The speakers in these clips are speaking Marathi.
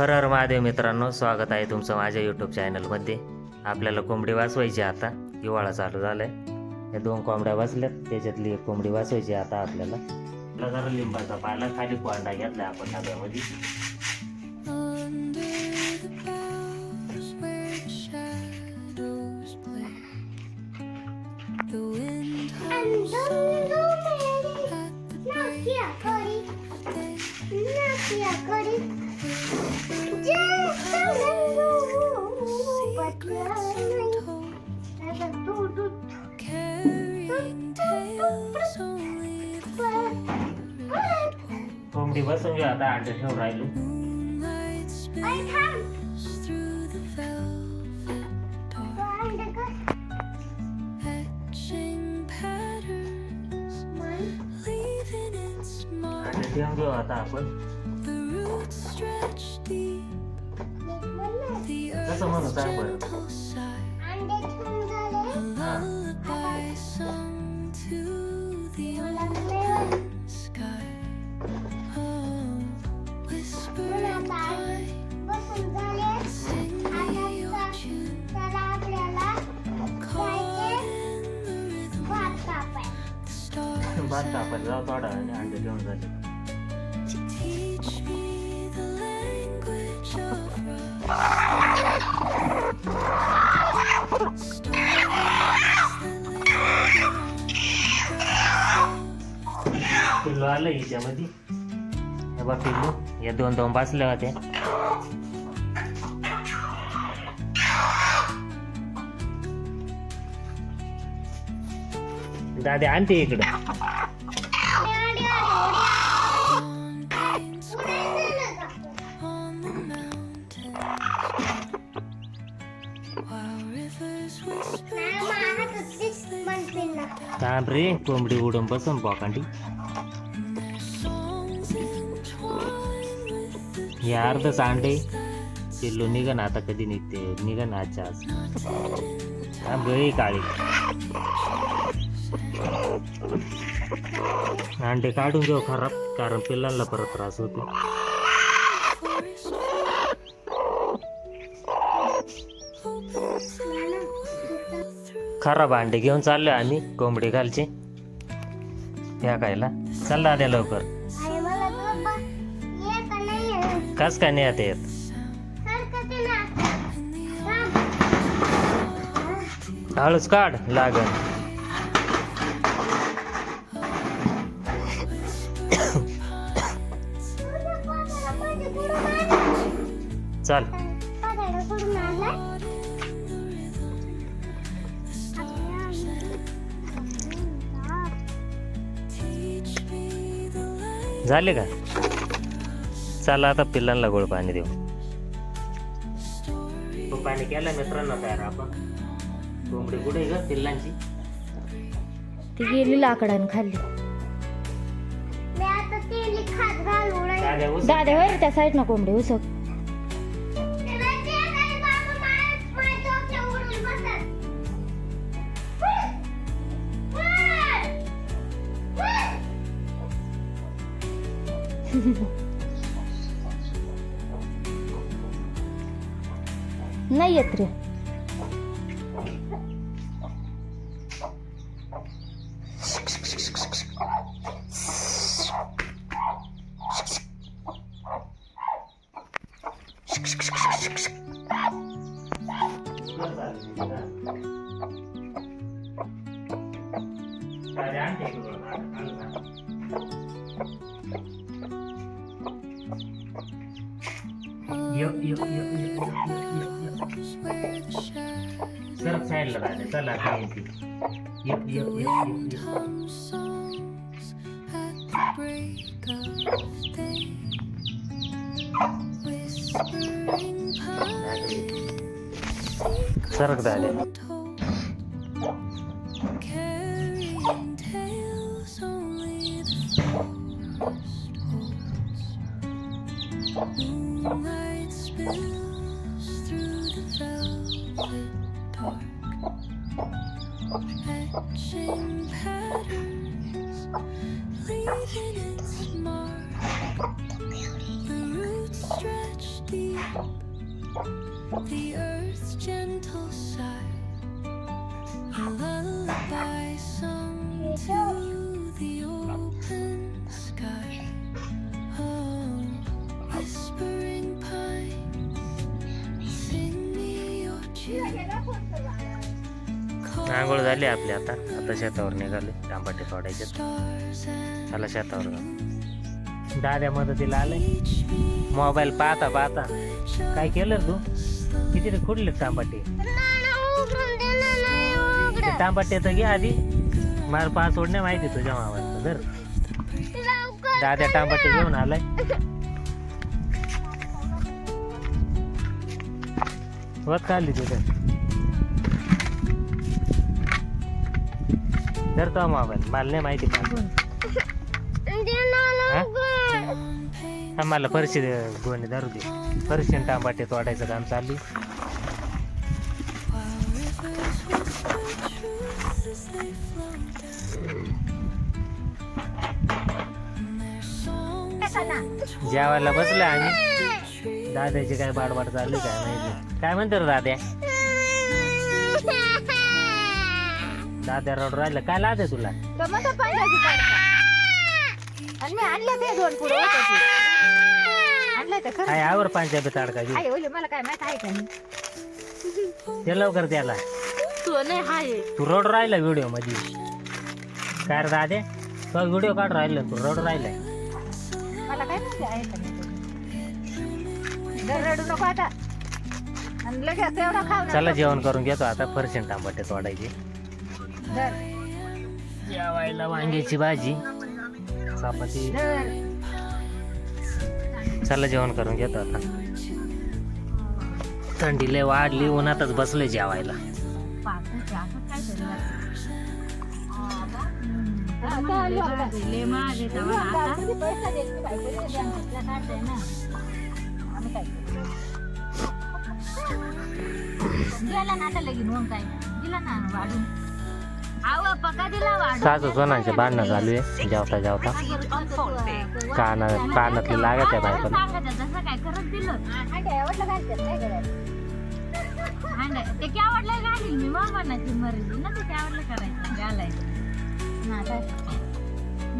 हर हर महादेव मित्रांनो स्वागत आहे तुमचं माझ्या यूट्यूब चॅनलमध्ये आपल्याला कोंबडी वाचवायची आता. हिवाळा चालू झालाय. या दोन कोंबड्या वाचल्यात. त्याच्यातली एक कोंबडी वाचवायची आता आपल्याला. आपला जरा लिंबाचा पाला खाली कोंडा घेतला आपण डब्यामध्ये the wind hums at the break कोंबडी बसून घेऊ आता अंडे ठेवून राहिलो ठेवून घेऊ आता आपण कसं म्हणू बरं भात कापायला जाऊ थोडा आणि अंडे ठेवून झाले पिल्लू आलं हिच्यामध्ये हे बघ पिल्लू या दोन दोन बसल्या होत्या दादा आणते इकडं. थांब रे कोंबडी उडून बसून बोकांडी हे अर्धच अंडे पिल्लू निघन आता कधी निघते निघन आजच्या आज थांब गई काळी अंडे काढून घेऊ खराब कारण पिल्लांना परत त्रास होतो खराब अंडे घेऊन चाललोय आम्ही कोंबडी घालची. फेकायला चल दाद्या लवकर. कस काय नाही आता येत? हळूच काढ लागन चल. झाले का? चला आता पिल्लांना गोड पाणी देऊ. तो पाणी केलं मित्रांनो तयार आपण. कोंबडी कुठे ग पिल्लांची? ती गेली लाकडाने खाल्ली दादा वर त्या साईड ना कोंबडी उसक. नाही येत रे दाद्या आणते इकडून. आलं का? यो, यो, यो, यो, यो, यो, यो, यो. where the shadows सरक साईडला दाद्या चला आता येते. यो, यो, यो, यो, यो. hum the earth's gentle sigh, a lullaby sung to the open sky. Oh, whispering pines, sing me your tune. आंघोळ झाली आपली आता आता शेतावर निघाले टांबाटे तोडायचे Stars and चला शेतावर जाऊ दाद्या मदतीला आले reach me मोबाईल पाहता पाहता काय केलं रे तू किती कुठले टांबाटे ते तर घे आधी. मला पासवर्ड नाही माहिती तुझ्या मावाला धर. दाद्या टांबाटे घेऊन आलाय. वत खाली तुझं धरतो तो मोबाईल मला नाही माहिती पासवर्ड आम्हाला मला परशी गोणी धरू दे. परशी टांबाटे तोडायचं काम चालू जेवायला बसलो आम्ही. दाद्याची काय बाडबाड चालली काय माहिती. काय म्हणतो दाद्या? दाद्या रोड राहिलं. काय लाद तुला? आणलं ते दोन पुढे आणलं तर खरं? काय आवर पंजाबी ताडका घेऊ आहे ओले मला काय माहीत आहे का नाही? ते लवकर त्याला तू नाही हाय. तू रोड राहिला व्हिडिओमध्ये काय रे दादे? तो व्हिडिओ काढ राहिला तू रोड राहिलाय. मला काय माहिती आहे का नाही घर रडू नको आता. आणि लगेच एवढा खाऊ नका. चला जेवण करून घेतो आता. फरशीन टांबाटे तोडायचे. धर, जेवायला वांग्याची भाजी. चपाती. धर. चला जेवण करून घेतो आता. थंडी लय वाढली उन्हातच बसले जेवायला. गेला ना आता लगीन होऊन काय? गेला ना वाढून. सासू सोनांचे भांडणं चालू आहे जेवता जेवता काना कानातले लागत आहे बायकोला सांगायचं काय दिलं मी ना ते करायचं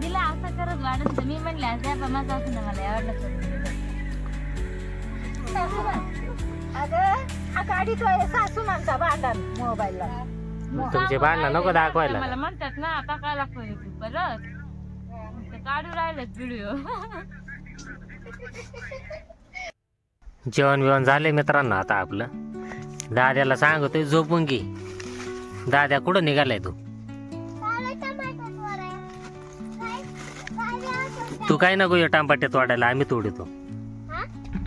दिला असं करत वाढत तर मी म्हणले असं पण माझं असं ना मला एवढलं करून दिलं. सासूनांचा भांडण मोबाईलला तुमचे भांडणं नको दाखवायला. मला म्हणतात ना आता काय लागतो परत. ते काढू राहिले व्हिडिओ जेवण बिवण झाले मित्रांनो आता आपलं. दाद्याला सांगतोय झोपून घे. दाद्या कुठं निघालाय तू? तू काय नको येऊ टांबाटे तोडायला आम्ही तोडतो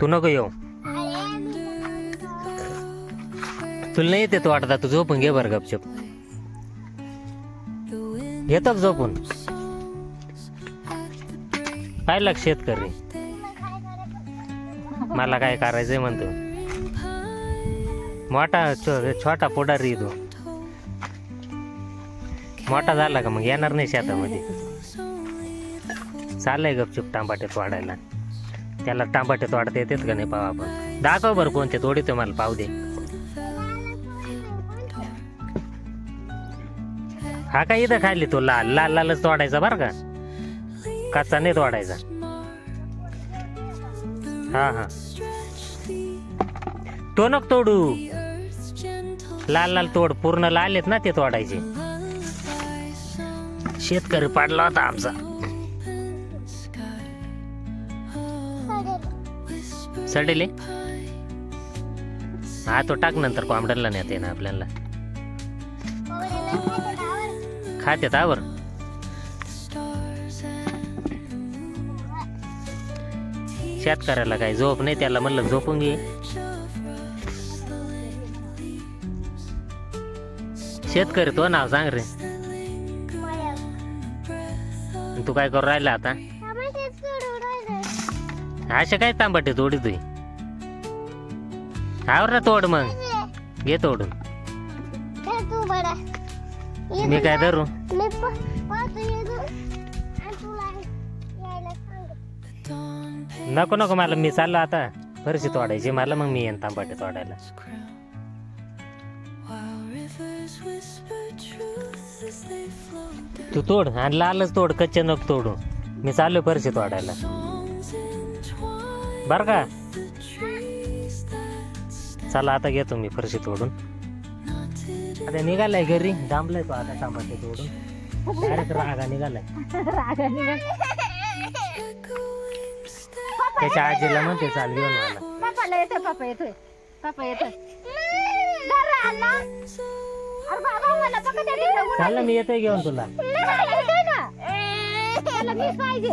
तू नको येऊ. तुला नाही येते तोडता तू झोपून घे बरं गपचप. येतात झोपून. पाहिलं का शेतकरी? मला काय करायचंय म्हणतो. मोठा छो- छोटा पुढारी तू. मोठा झाला का मग? येणार नाही शेतामध्ये. चाललंय गपचूप टांबाटे तोडायला. त्याला टांबाटे तोडता येतात का नाही पाव आपण. दाखव बरं कोणते तोडी मला पाहू दे. हा काय इथं खाली तो लाल लाल लालच तोडायचा बरं का? कच्चा नाही तोडायचा. हा हा. तो नक तोडू. लाल लाल तोड पूर्ण लाल आहेत ना ते तोडायचे. शेतकरी पाडला होता आमचा. सडेले. हा तो टाक नंतर कोंबड्याला नेते ना आपल्याला. खाते आवर शेतकऱ्याला काय झोप नाही त्याला म्हणलं झोपून घे. शेतकरी तो नाव सांग रे. तू काय करू राहिला आता? असे काय तांबटे तोडी तुझी आवर ना तोड मग. घे तोडून. मी काय धरू? नको नको मला मी चाललो आता. फरशी तोडायची मला मग मी येईन तांबाटे तोडायला. तू तोड. आणि लालच तोड कच्चे नको तोडू मी चालू फरशी तोडायला बर का? चला आता घेतो मी फरशी तोडून आता निघालाय घरी दांबलाय तो आता तांबाटे तोडून डायरेक्ट रागा निघालाय echoing steps. त्याच्या आजीला म्हणते चाल घेऊन मला पापाला येतोय पापा येतोय पापा येतोय घरात आला. अरे बाबा मला बघा त्या तिकडे उडा. चाल ना मी येतोय घेऊन तुला मला येतोय ना मला मीच पाहिजे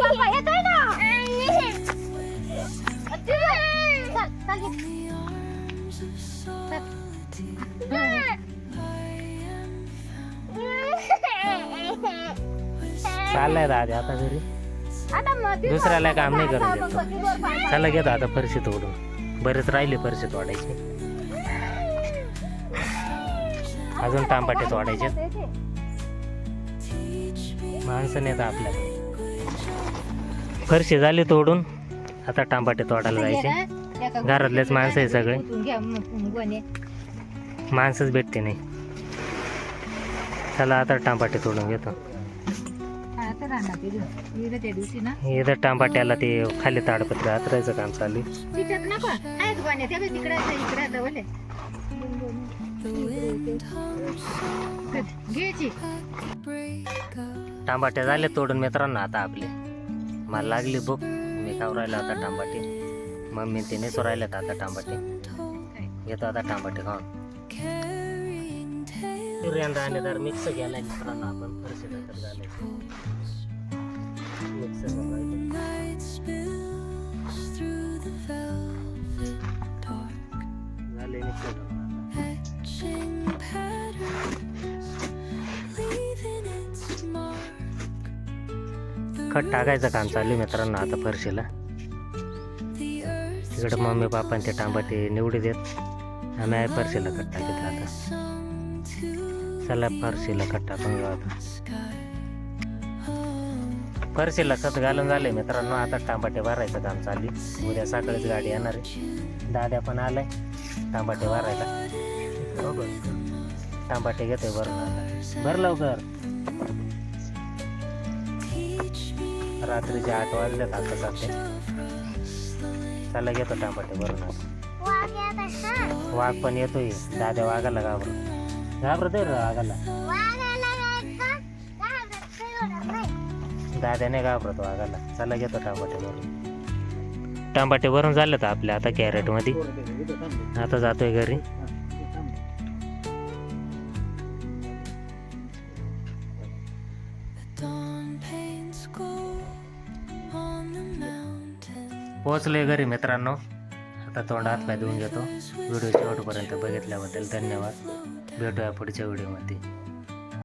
पापा येतोय ना चल, चल घे. चाललाय दादा आता घरी? दुसऱ्याला काम नाही करू देत मग कितीवर पाय चला घेतो आता फरशी तोडून बरेच राहिले फरशी तोडायचे अजून तांबाटे तोडायचे माणसं नेत आपल्याला फरशी झाली तोडून. आता टांबाटे तोडायला जायचे. घरातलेच माणसं आहे सगळे. माणसंच भेटते नाही. चला आता टांबाटे तोडून घेतो. इथं टांबाट्याला ते खाली ताडपत्र आतरायचं काम चालू. टांबाटे झाले तोडून मित्रांनो आता आपले. मला लागली भूक. मी खाऊ राहिला आता टांबाटे मम्मी तिने सोरायला आता टांबाटे घेतो आता टांबाटे खाऊन. सूर्यांदा आणि तर मिक्स केलाय मित्रांनो आपण फरशी तर झाले मिक्स मिक्स खत टाकायचं काम चालू मित्रांनो आता फरशीला तिकडे मम्मी ते टांबाटे निवडी देत आम्ही आहे फरशीला खत टाकत आता चला फरशीला खत टाकून घेऊ आता sky. फरशीला खत घालून झाले मित्रांनो आता टांबाटे भरायचं काम चालू आहे. उद्या सकाळीच गाडी येणार आहे दाद्या पण आलाय टांबाटे भरायला हो बघ. टांबाटे घेतोय भरून आता भर लवकर Teach रात्रीचे आठ वाजले आता सध्या चला घेतो टांबाटे भरून वाघ पण येतोय. दाद्या वाघाला घाबर. घाबरतोय रे वाघाला. दाद्याने घाबरतो वाघाला. चला घेतो टांबाटे भरून टांबाटे भरून झाले तर आपल्या आता कॅरेटमध्ये आता जातोय घरी. The dawn paints gold on the mountain. पोहोचलोय घरी मित्रांनो. आता तोंड हात पाय घेतो. व्हिडिओ शेवटपर्यंत बघितल्याबद्दल धन्यवाद. भेटूया पुढच्या व्हिडिओमध्ये.